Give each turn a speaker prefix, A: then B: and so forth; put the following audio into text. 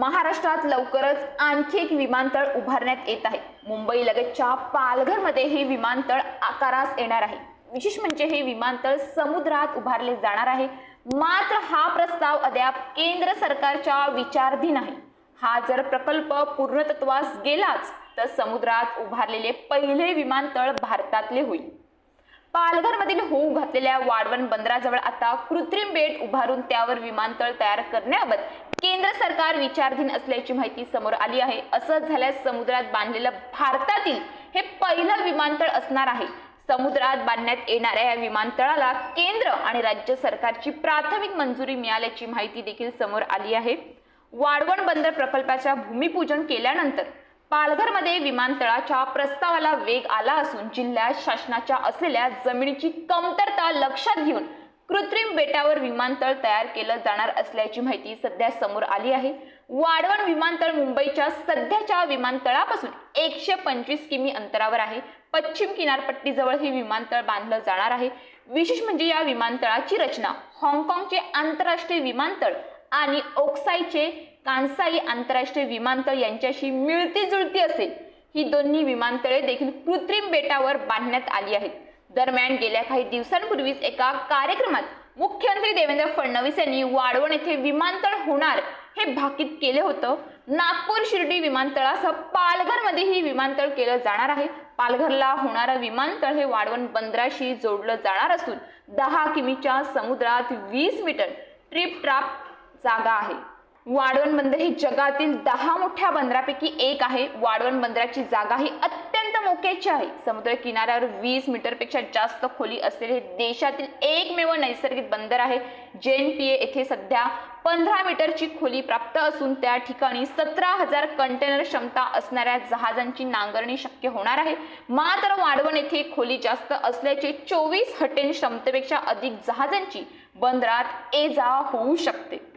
A: महाराष्ट्रात लवकरच आणखी एक विमानतळ उभारण्यात येत आहे. मुंबई लगतच्या पालघरमध्ये हे विमानतळ आकारास येणार आहे. विशेष म्हणजे हे विमानतळ समुद्रात उभारले जाणार आहे. मात्र हा प्रस्ताव अद्याप केंद्र सरकारच्या विचारधीन आहे. हा जर प्रकल्प पूर्णतत्वास गेलाच तर समुद्रात उभारलेले पहिले विमानतळ भारतातले होईल. पालघरमधील होऊ घातलेल्या वाढवण बंदराजवळ आता कृत्रिम बेट उभारून त्यावर विमानतळ तयार करण्याबाबत केंद्र सरकार विचारधीन असल्याची माहिती समोर आली आहे. असं झाल्यास समुद्रात बांधलेलं भारतातील हे पहिलं विमानतळ असणार आहे. समुद्रात बांधण्यात येणाऱ्या या विमानतळाला केंद्र आणि राज्य सरकारची प्राथमिक मंजुरी मिळाल्याची माहिती देखील समोर आली आहे. वाढवण बंदर प्रकल्पाच्या भूमिपूजन केल्यानंतर पालघरमध्ये विमानतळाच्या प्रस्तावाला वेग आला असून जिल्ह्यात शासनाच्या असलेल्या जमिनीची कमतरता लक्षात घेऊन कृत्रिम बेटावर विमानतळ तयार केलं जाणार असल्याची माहिती सध्या समोर आली आहे. वाढवण विमानतळ मुंबईच्या सध्याच्या विमानतळापासून एकशे पंचवीस किमी अंतरावर आहे. पश्चिम किनारपट्टीजवळ हे विमानतळ बांधलं जाणार आहे. विशेष म्हणजे या विमानतळाची रचना हाँगकाँगचे आंतरराष्ट्रीय विमानतळ आणि ओक्साईचे कांसाई आंतरराष्ट्रीय विमानतळ यांच्याशी मिळती जुळती असेल. ही दोन्ही विमानतळे देखील कृत्रिम बेटावर बांधण्यात आली आहेत. दरम्यान गेल्या काही दिवसांपूर्वीच एका कार्यक्रमात मुख्यमंत्री देवेंद्र फडणवीस यांनी वाढवण येथे विमानतळ होणार हे भाकीत केले होतं. नागपूर शिर्डी विमानतळासह पालघरमध्येही विमानतळ केलं जाणार आहे. पालघरला होणारं विमानतळ हे वाढवण बंदराशी जोडलं जाणार असून दहा किमीच्या समुद्रात वीस मीटर ट्रिप ट्राप जागा आहे. वाढवण बंदर ही जगातील दहा मोठ्या बंदरापैकी एक आहे. वाढवण बंदराची जागा ही अत्यंत आहे समुद्र किनाऱ्यावर वीस मीटरपेक्षा जास्त खोली असलेले हे देशातील एकमेव नैसर्गिक बंदर आहे. जेएनपीए येथे सध्या पंधरा मीटरची खोली प्राप्त असून त्या ठिकाणी सतरा हजार कंटेनर क्षमता असणाऱ्या जहाजांची नांगरणी शक्य होणार आहे. मात्र वाढवण येथे खोली जास्त असल्याचे चोवीस हटेन क्षमतेपेक्षा अधिक जहाजांची बंदरात ये जा होऊ शकते.